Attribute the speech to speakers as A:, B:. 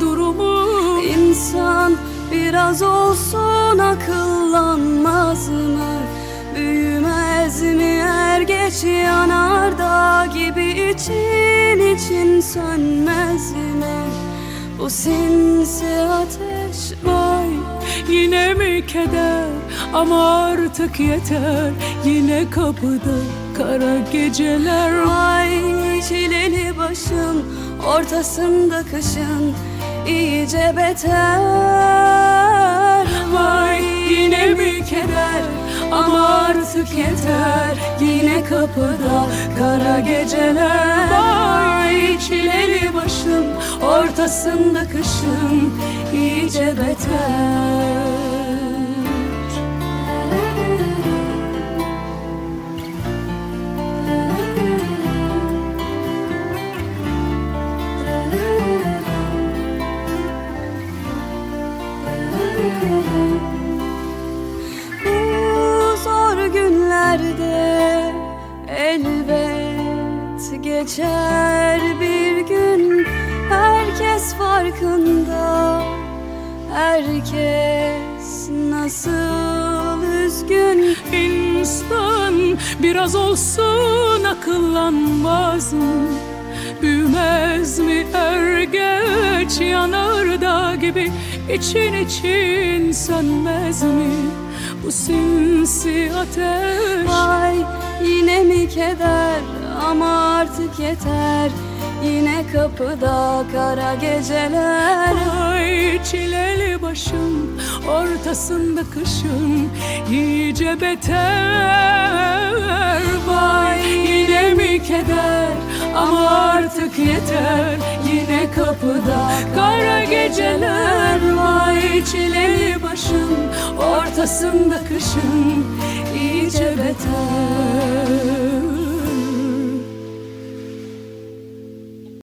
A: durumu
B: insan biraz olsun akıllanmaz mı? Büyümez mi er geç yanar da gibi için için sönmez mi? Bu sinsi ateş
A: Yine mi keder? Ama artık yeter. Yine kapıda kara geceler
B: Ay çileli başım ortasında kışın iyice beter. Vay yine mi keder? ama artık yeter. Yine kapıda kara geceler. Vay
A: ortasında kışım
B: iyice beter. Bu zor günlerde elbet geçer bir gün Herkes farkında. Herkes nasıl üzgün?
A: İnsan biraz olsun akıllanmaz mı? Büyümez mi? Er geç yanardağ gibi. İçin için sönmez mi? Bu sinsi ateş
B: Vay yine mi keder ama artık yeter. Yine kapıda kara geceler.
A: Ay çileli başım ortasında kışım iyice beter. Vay yine mi keder? Ama artık yeter. Yine
B: kapıda kara geceler.
A: Vay çileli başım ortasında kışım
B: iyice beter